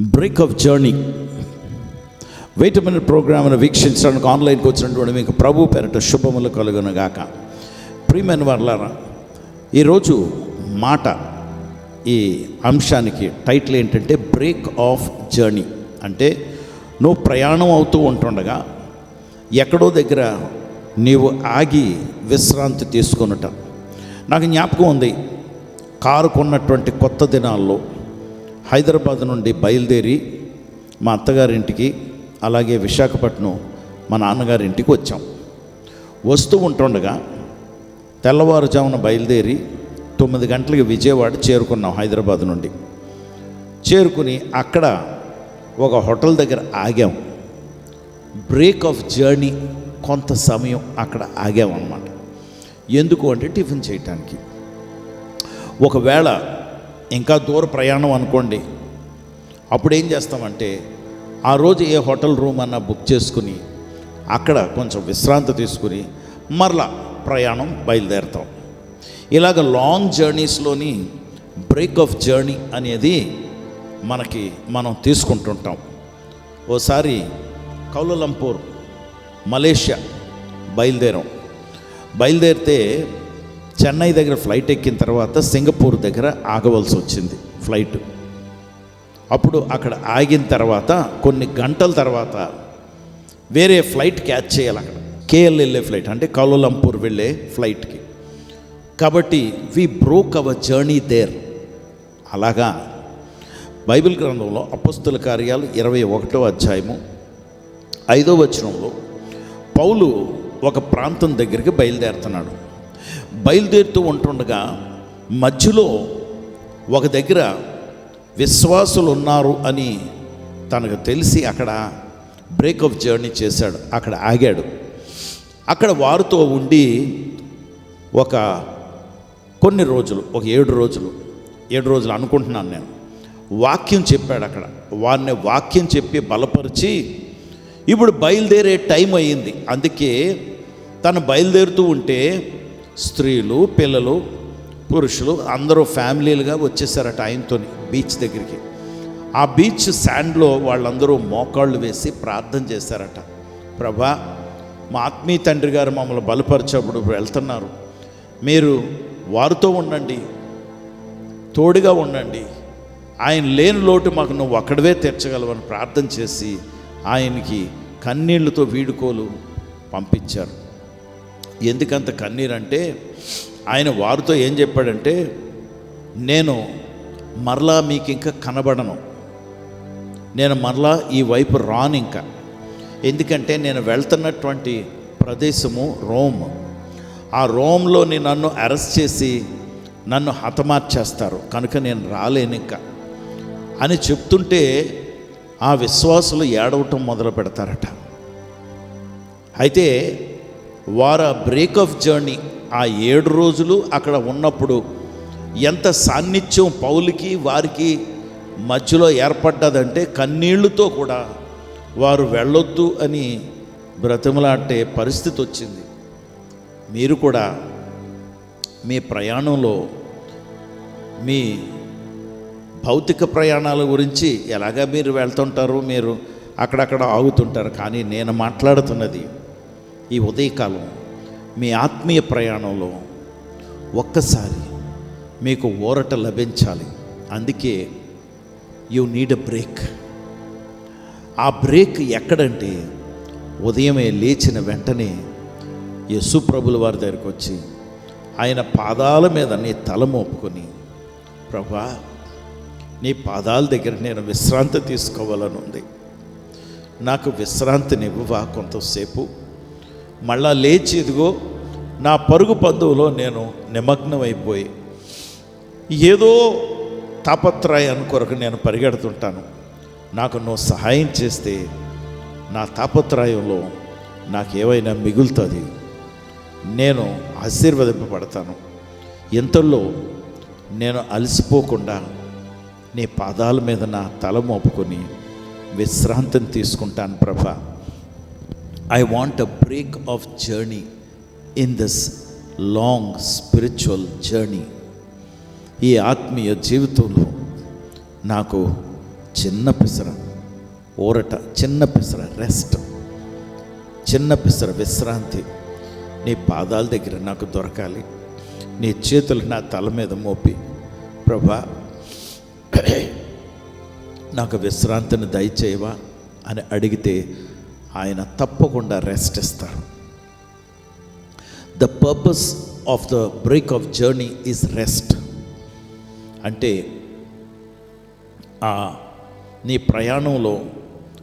Break of journey wait ప్రోగ్రామ్ను వీక్షించడానికి ఆన్లైన్కి వచ్చినటువంటి మీకు ప్రభు పేరట శుభములు కలుగునగాక. ప్రియమైన వర్లారా ఈరోజు మాట ఈ అంశానికి టైటిల్ ఏంటంటే బ్రేక్ ఆఫ్ జర్నీ అంటే నువ్వు ప్రయాణం అవుతూ ఉంటుండగా ఎక్కడో దగ్గర నీవు ఆగి విశ్రాంతి తీసుకొనుట. నాకు జ్ఞాపకం ఉంది కారు కొన్నటువంటి కొత్త దినాల్లో హైదరాబాద్ నుండి బయలుదేరి మా అత్తగారింటికి అలాగే విశాఖపట్నం మా నాన్నగారింటికి వచ్చాం. వస్తూ ఉంటుండగా తెల్లవారుజామున బయలుదేరి తొమ్మిది గంటలకి విజయవాడ చేరుకున్నాం హైదరాబాద్ నుండి. చేరుకుని అక్కడ ఒక హోటల్ దగ్గర ఆగాం. బ్రేక్ ఆఫ్ జర్నీ కొంత సమయం అక్కడ ఆగామన్నమాట. ఎందుకు అంటే టిఫిన్ చేయటానికి. ఒకవేళ ఇంకా దూర ప్రయాణం అనుకోండి. అప్పుడు ఏం చేస్తామంటే ఆ రోజు ఏ హోటల్ రూమ్ అన్నా బుక్ చేసుకుని అక్కడ కొంచెం విశ్రాంతి తీసుకుని మరలా ప్రయాణం బయలుదేరుతాం. ఇలాగ లాంగ్ జర్నీస్లోని బ్రేక్ ఆఫ్ జర్నీ అనేది మనకి మనం తీసుకుంటుంటాం. ఓసారి కౌలలంపూర్ మలేషియా బయలుదేరాం. బయలుదేరితే చెన్నై దగ్గర ఫ్లైట్ ఎక్కిన తర్వాత సింగపూర్ దగ్గర ఆగవలసి వచ్చింది ఫ్లైట్. అప్పుడు అక్కడ ఆగిన తర్వాత కొన్ని గంటల తర్వాత వేరే ఫ్లైట్ క్యాచ్ చేయాలి అక్కడ. కేఎల్ వెళ్ళే ఫ్లైట్ అంటే కౌలంపూర్ వెళ్ళే ఫ్లైట్కి. కాబట్టి we broke our journey there అలాగా బైబిల్ గ్రంథంలో అపస్తుల కార్యాలు ఇరవై ఒకటో అధ్యాయము ఐదో వచనంలో పౌలు ఒక ప్రాంతం దగ్గరికి బయలుదేరుతున్నాడు. బయలుదేరుతూ ఉంటుండగా మధ్యలో ఒక దగ్గర విశ్వాసులు ఉన్నారు అని తనకు తెలిసి అక్కడ బ్రేక్ ఆఫ్ జర్నీ చేశాడు. అక్కడ ఆగాడు. అక్కడ వారితో ఉండి ఒక కొన్ని రోజులు ఒక ఏడు రోజులు ఏడు రోజులు అనుకుంటున్నాను నేను. వాక్యం చెప్పాడు అక్కడ. వారిని వాక్యం చెప్పి బలపరిచి ఇప్పుడు బయలుదేరే టైం అయ్యింది. అందుకే తను బయలుదేరుతూ ఉంటే స్త్రీలు పిల్లలు పురుషులు అందరూ ఫ్యామిలీలుగా వచ్చేసారట ఆయనతో బీచ్ దగ్గరికి. ఆ బీచ్ శాండ్లో వాళ్ళందరూ మోకాళ్ళు వేసి ప్రార్థన చేశారట. ప్రభా మా ఆత్మీయ తండ్రి గారు మమ్మల్ని బలపరిచేప్పుడు వెళ్తున్నారు. మీరు వారితో ఉండండి తోడుగా ఉండండి. ఆయన లేని లోటు మాకు నువ్వు అక్కడవే తీర్చగలవని ప్రార్థన చేసి ఆయనకి కన్నీళ్ళతో వీడుకోలు పంపించారు. ఎందుకంత కన్నీరంటే ఆయన వారితో ఏం చెప్పాడంటే నేను మరలా మీకు ఇంకా కనబడను. నేను మరలా ఈ వైపు రాను ఇంకా. ఎందుకంటే నేను వెళ్తున్నటువంటి ప్రదేశము రోమ్. ఆ రోమ్లోని నన్ను అరెస్ట్ చేసి నన్ను హతమార్చేస్తారు. కనుక నేను రాలేను ఇంకా. అని చెప్తుంటే ఆ విశ్వాసులు ఏడవటం మొదలు పెడతారట అయితే వారు ఆ బ్రేక్ ఆఫ్ జర్నీ. ఆ ఏడు రోజులు అక్కడ ఉన్నప్పుడు ఎంత సాన్నిధ్యం పౌలికి వారికి మధ్యలో ఏర్పడ్డదంటే కన్నీళ్ళతో కూడా వారు వెళ్ళొద్దు అని బ్రతిమలాంటే పరిస్థితి వచ్చింది. మీరు కూడా మీ ప్రయాణంలో మీ భౌతిక ప్రయాణాల గురించి ఎలాగా మీరు వెళ్తుంటారు మీరు అక్కడక్కడ ఆగుతుంటారు కానీ నేను మాట్లాడుతున్నది ఈ ఉదయకాలం మీ ఆత్మీయ ప్రయాణంలో ఒక్కసారి మీకు ఊరట లభించాలి. అందుకే యు నీడ్ అ బ్రేక్. ఆ బ్రేక్ ఎక్కడంటే ఉదయమే లేచిన వెంటనే యస్సు ప్రభుల వారి దగ్గరికి వచ్చి ఆయన పాదాల మీద నీ తల మోపుకొని ప్రభా నీ పాదాల దగ్గర నేను విశ్రాంతి తీసుకోవాలని ఉంది. నాకు విశ్రాంతినివ్వవా కొంతసేపు. మళ్ళా లేచి ఇదిగో నా పరుగు పందువులో నేను నిమగ్నమైపోయి ఏదో తాపత్రయాన్ని కొరకు నేను పరిగెడుతుంటాను. నాకు నువ్వు సహాయం చేస్తే నా తాపత్రయంలో నాకు ఏవైనా మిగులుతుంది. నేను ఆశీర్వదింపబడతాను. ఇంతలో నేను అలసిపోకుండా నీ పాదాల మీద నా తల మోపుకొని విశ్రాంతిని తీసుకుంటాను ప్రభా. I want a break of journey in this long spiritual journey ఈ ఆత్మీయ జీవితంలో నాకు చిన్న పిసర ఊరట చిన్న పిసర రెస్ట్ చిన్న పిసర విశ్రాంతి నీ పాదాల దగ్గర నాకు దొరకాలి. నీ చేతులు నా తల మీద మోపి. ప్రభా నాకు విశ్రాంతిని దయచేయవా అని అడిగితే ఆయన తప్పకుండా రెస్ట్ ఇస్తారు. The purpose of the break of journey is rest అంటే ఆ నీ ప్రయాణంలో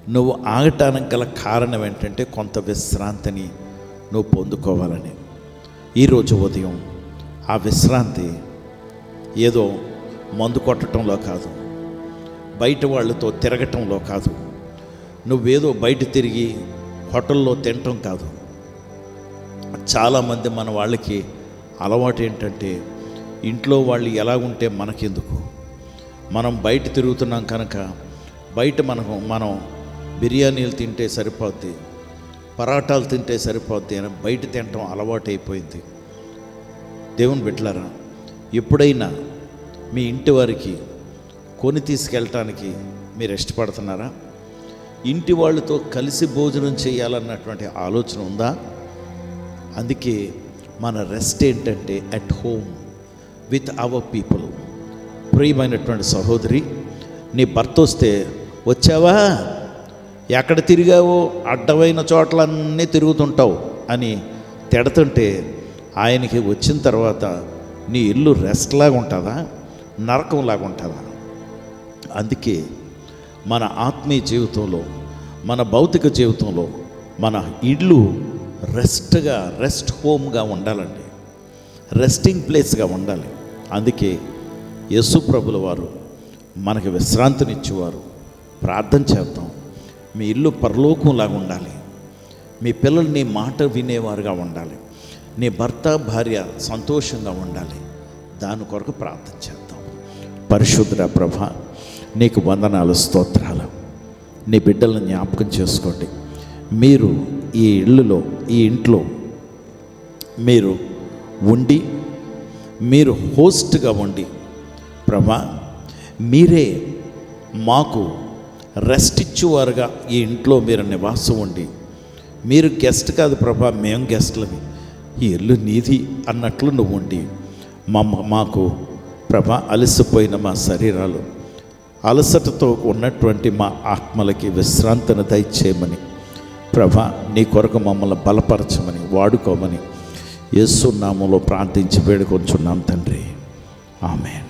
నువ్వు ఆగటానికి గల కారణం ఏంటంటే కొంత విశ్రాంతిని నువ్వు పొందుకోవాలని. ఈరోజు ఉదయం ఆ విశ్రాంతి ఏదో మందు కొట్టడంలో కాదు బయట వాళ్ళతో తిరగటంలో కాదు నువ్వేదో బయట తిరిగి హోటల్లో తినటం కాదు. చాలామంది మన వాళ్ళకి అలవాటు ఏంటంటే ఇంట్లో వాళ్ళు ఎలా ఉంటే మనకెందుకు? మనం బయట తిరుగుతున్నాం కనుక బయట మనకు మనం బిర్యానీలు తింటే సరిపోద్ది పరాటాలు తింటే సరిపోద్ది అని బయట తినటం అలవాటు అయిపోయింది దేవుని బిడ్డలారా ఎప్పుడైనా మీ ఇంటి వారికి కొని తీసుకెళ్ళటానికి మీరు ఇష్టపడుతున్నారా? ఇంటి వాళ్ళతో కలిసి భోజనం చేయాలన్నటువంటి ఆలోచన ఉందా? అందుకే మన రెస్ట్ ఏంటంటే at home with our people ప్రియమైనటువంటి సహోదరి నీ భర్త వస్తే వచ్చావా? ఎక్కడ తిరిగావో? అడ్డమైన చోట్లన్నీ తిరుగుతుంటావు అని తిడుతుంటే ఆయనకి వచ్చిన తర్వాత నీ ఇల్లు రెస్ట్ లాగా ఉంటుందా? నరకంలాగా ఉంటుందా? అందుకే మన ఆత్మీయ జీవితంలో మన భౌతిక జీవితంలో మన ఇల్లు రెస్ట్గా రెస్ట్ హోమ్గా ఉండాలండి. రెస్టింగ్ ప్లేస్గా ఉండాలి. అందుకే యేసు ప్రభుల వారు మనకి విశ్రాంతినిచ్చేవారు. ప్రార్థన చేద్దాం. మీ ఇల్లు పరలోకంలాగా ఉండాలి. మీ పిల్లలు నీ మాట వినేవారుగా ఉండాలి. నీ భర్త భార్య సంతోషంగా ఉండాలి. దాని కొరకు ప్రార్థన చేద్దాం. పరిశుద్ర ప్రభ నీకు వందనాలు స్తోత్రాలు. నీ బిడ్డలను జ్ఞాపకం చేసుకోండి. మీరు ఈ ఇల్లులో ఈ ఇంట్లో మీరు ఉండి మీరు హోస్ట్గా ఉండి ప్రభా మీరే మాకు రెస్ట్ ఇచ్చేవారుగా ఈ ఇంట్లో మీరు నివాసం ఉండి. మీరు గెస్ట్ కాదు ప్రభా మేము గెస్ట్లవి ఈ ఇల్లు నీది అన్నట్లు నువ్వు ఉండి. మా మాకు ప్రభా అలసిపోయిన మా శరీరాలు. అలసటతో ఉన్నటువంటి మా ఆత్మలకి విశ్రాంతిని దయచేయమని ప్రభా నీ కొరకు మమ్మల్ని బలపరచమని వాడుకోమని యేసు నామంలో ప్రార్థించి వేడుకొంచున్నాం తండ్రి. ఆమెన్.